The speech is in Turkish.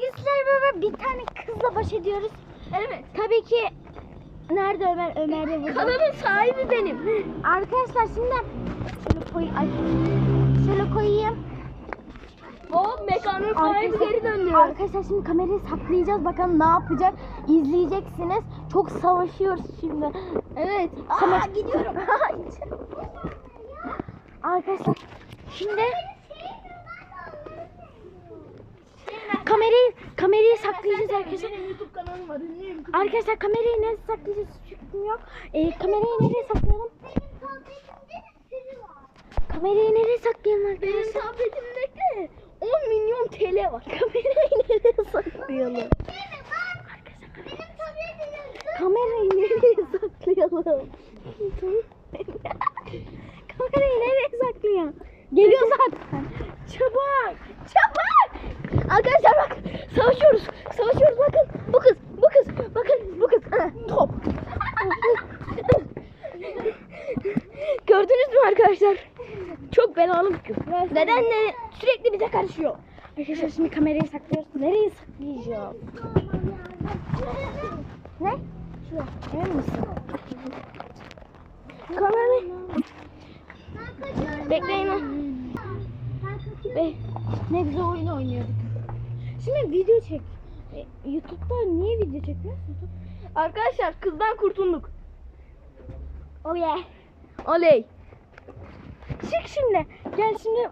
sizlerle beraber bir tane kızla baş ediyoruz. Evet. Tabii ki nerede Ömer? Ömer de burada. Kanalın sahibi benim. Arkadaşlar şimdi şöyle koy ay, şöyle koyayım. O mekanın sahibi geri döndü. arkadaşlar şimdi kamerayı saklayacağız. Bakalım ne yapacak? İzleyeceksiniz. Çok savaşıyoruz şimdi. Evet. Aa, gidiyorum. arkadaşlar şimdi kamerayı kamerayı saklayacağız arkadaşlar. Benim YouTube kanalım var. Ünlüyüm. Arkadaşlar kamerayı nereye saklayacağız fikrim yok. Ee, kamerayı nereye saklayalım? Kamerayı nereye saklayalım Benim arkadaşlar? tabletimde de 10 milyon TL var. Kamerayı nereye saklayalım? Kamerayı nereye saklayalım? Kamerayı nereye saklayalım? Geliyor zaten. Gördünüz mü arkadaşlar? Çok belalı bir kız. Neden ne? Sürekli bize karışıyor. Arkadaşlar şimdi kamerayı saklıyoruz. Nereye saklayacağız? Ne? Şuraya. Emin misin? Kamerayı. Bekleyin. Be Ne güzel oyun oynuyorduk. Şimdi video çek. E, YouTube'da niye video çekmiyorsun? Arkadaşlar kızdan kurtulduk. Oh yeah. Oley. Çık şimdi. Gel şimdi